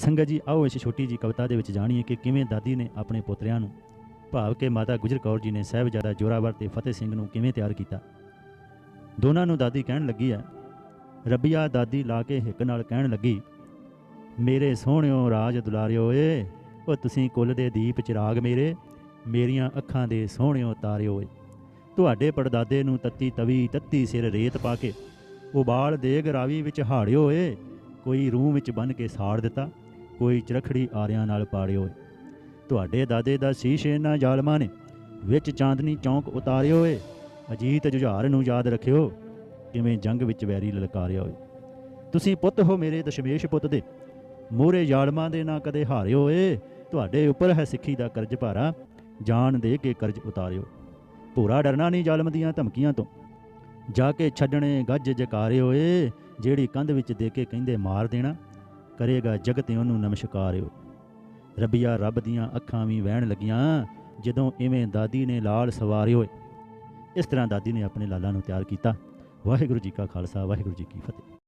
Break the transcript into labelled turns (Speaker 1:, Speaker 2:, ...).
Speaker 1: ਸੰਗਤ ਜੀ, ਆਓ ਇਸ ਛੋਟੀ ਜੀ ਕਵਿਤਾ ਦੇ ਵਿੱਚ ਜਾਣੀਏ ਕਿ ਕਿਵੇਂ ਦਾਦੀ ਨੇ ਆਪਣੇ ਪੁੱਤਰਿਆਂ ਨੂੰ ਭਾਵ ਕਿ ਮਾਤਾ ਗੁਜਰ ਕੌਰ ਜੀ ਨੇ ਸਾਹਿਬਜ਼ਾਦਾ ਜੋਰਾਵਰ ਤੇ ਫਤਿਹ ਸਿੰਘ ਨੂੰ ਕਿਵੇਂ ਤਿਆਰ ਕੀਤਾ? ਦੋਨਾਂ ਨੂੰ ਦਾਦੀ ਕਹਿਣ ਲੱਗੀ ਹੈ, ਰੱਬੀਆ, ਦਾਦੀ ਲਾ ਕੇ ਹਿੱਕ ਨਾਲ ਕਹਿਣ ਲੱਗੀ, ਮੇਰੇ ਸੋਹਣਿਓ ਰਾਜ ਦੁਲਾਰਿਓ ਏ, ਉਹ ਤੁਸੀਂ ਕੁੱਲ ਦੇ ਦੀਪ ਚਿਰਾਗ ਮੇਰੇ, ਮੇਰੀਆਂ ਅੱਖਾਂ ਦੇ ਸੋਹਣਿਓ ਤਾਰਿਓ ਏ। ਤੁਹਾਡੇ ਪੜਦਾਦੇ ਨੂੰ ਤੱਤੀ ਤਵੀ, ਤੱਤੀ ਸਿਰ ਰੇਤ ਪਾ ਕੇ, ਉਬਾਲ ਦੇਗ ਰਾਵੀ ਵਿੱਚ ਹਾੜਿਓ ਏ, ਕੋਈ ਰੂਹ ਵਿੱਚ ਬੰਨ ਕੇ ਸਾੜ ਦਿੱਤਾ ਕੋਈ ਚਰਖੜੀ ਆਰਿਆਂ ਨਾਲ ਪਾੜਿਓ। ਤੁਹਾਡੇ ਦਾਦੇ ਦਾ ਸੀਸ ਇਹਨਾਂ ਜ਼ਾਲਮਾਂ ਨੇ, ਵਿੱਚ ਚਾਂਦਨੀ ਚੌਂਕ ਉਤਾਰਿਓ ਏ। ਅਜੀਤ ਜੁਝਾਰ ਨੂੰ ਯਾਦ ਰੱਖਿਓ, ਕਿਵੇਂ ਜੰਗ ਵਿੱਚ ਵੈਰੀ ਲਲਕਾਰਿਆ ਓਏ ਤੁਸੀਂ ਪੁੱਤ ਹੋ ਮੇਰੇ ਦਸ਼ਮੇਸ਼ ਪੁੱਤ ਦੇ, ਮੋਰੇ ਜ਼ਾਲਮਾਂ ਦੇ ਨਾ ਕਦੇ ਹਾਰਿਓ ਏ। ਤੁਹਾਡੇ ਉੱਪਰ ਹੈ ਸਿੱਖੀ ਦਾ ਕਰਜ਼ ਭਾਰਾ, ਜਾਨ ਦੇ ਕੇ ਕਰਜ਼ ਉਤਾਰਿਓ। ਭੂਰਾ ਡਰਨਾ ਨਹੀਂ ਜ਼ਾਲਮ ਦੀਆਂ ਧਮਕੀਆਂ ਤੋਂ। ਜਾ ਕੇ ਛੱਡਣੇ ਗੱਜ ਜਕਾਰਿਓ ਏ, ਜਿਹੜੀ ਕੰਧ ਵਿੱਚ ਦੇ ਕੇ ਕਹਿੰਦੇ ਮਾਰ ਦੇਣਾ। ਕਰੇਗਾ ਜਗਤ ਉਹਨੂੰ ਨਮਸਕਾਰਿਓ। ਰੱਬੀਆ, ਰੱਬ ਦੀਆਂ ਅੱਖਾਂ ਵੀ ਵਹਿਣ ਲੱਗੀਆਂ ਜਦੋਂ ਇਵੇਂ ਦਾਦੀ ਨੇ ਲਾਲ ਸਵਾਰਿਓ ਏ ਇਸ ਤਰ੍ਹਾਂ ਦਾਦੀ ਨੇ ਆਪਣੇ ਲਾਲਾਂ ਨੂੰ ਤਿਆਰ ਕੀਤਾ। ਵਾਹਿਗੁਰੂ ਜੀ ਕਾ ਖਾਲਸਾ, ਵਾਹਿਗੁਰੂ ਜੀ ਕੀ ਫਤਿਹ।